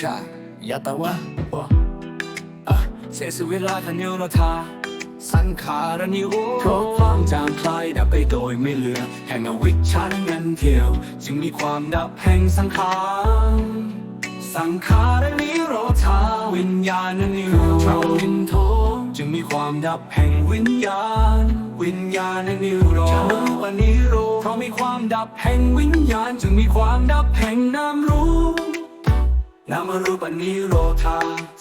ช่อย่าต่ว่าว่าอะเสียสเวลาคันนิโรธาสังขารนิวเพราะความจางคลายดับไปโดยไม่เหลือ แห่งอวิชชันเงินเที่ยว จึงมีความดับแห่งสังขารสังขารนิโรธาวิญญาณนิโรธาวินโท มีความดับแห่งวิญญาณ วิญญาณนิโรธาวันนิโรธเพราะมีความดับแห่งวิญญาณ จึงมีความดับแห่งนามรู้นามรูปนิโรธา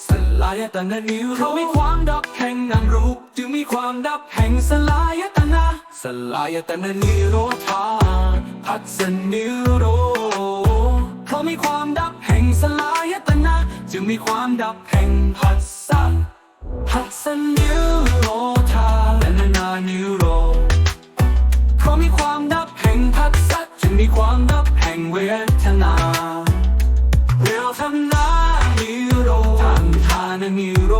สลายตนะนิโรธเพราะมีความดับแห่งนามรูปจึงมีความดับแห่งสลายตนะสลายตนะนิโรธาพัสสนิโรเพราะมีความดับแห่งสลายตนะจึงมีความดับแห่งพัสสะพั สะจึงมีความดับแห่งเวทนาเวลทำนานิโรธทางทานนิโร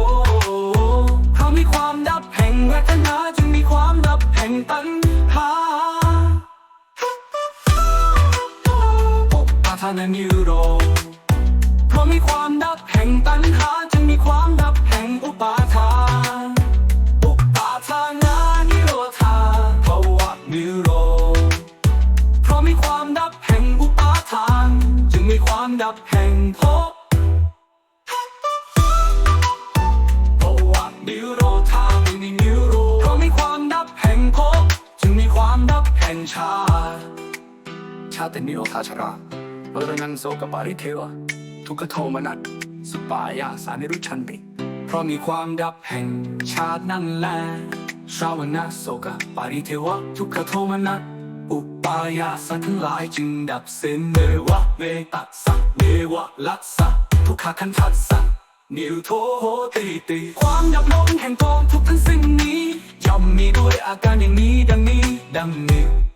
เพราะมีความดับแห่งเวทนาจึงมีความดับแห่งตัณหาอุปาทานนิโรเพราะมีความดับแห่งตัณหาจึงมีความดับแห่ง มีความดับแห่งภพภวะนิโรธามินินิโรเพราะมีความดับแห่งภพจึงมีความดับแห่งชาติชาตินิโรธาชราเปรนังโสกปาริเทวะทุกขโทมนัสสุปายาสานิรุชันติเพราะมีความดับแห่งชาตินั่นแหละชาวนะโสกปาริเทวะทุกขโทมนัส ปายาสัทั้งหลายจึงดับสิ้นเนวะเวตัสสะเนวะลัสสะทุกขคันทัสสะนิวโทโหติติความดับลงแห่งกองทุกทั้งสิ้นนี้ย่อมมีด้วยอาการอย่างนี้ดังนี้ดังนี้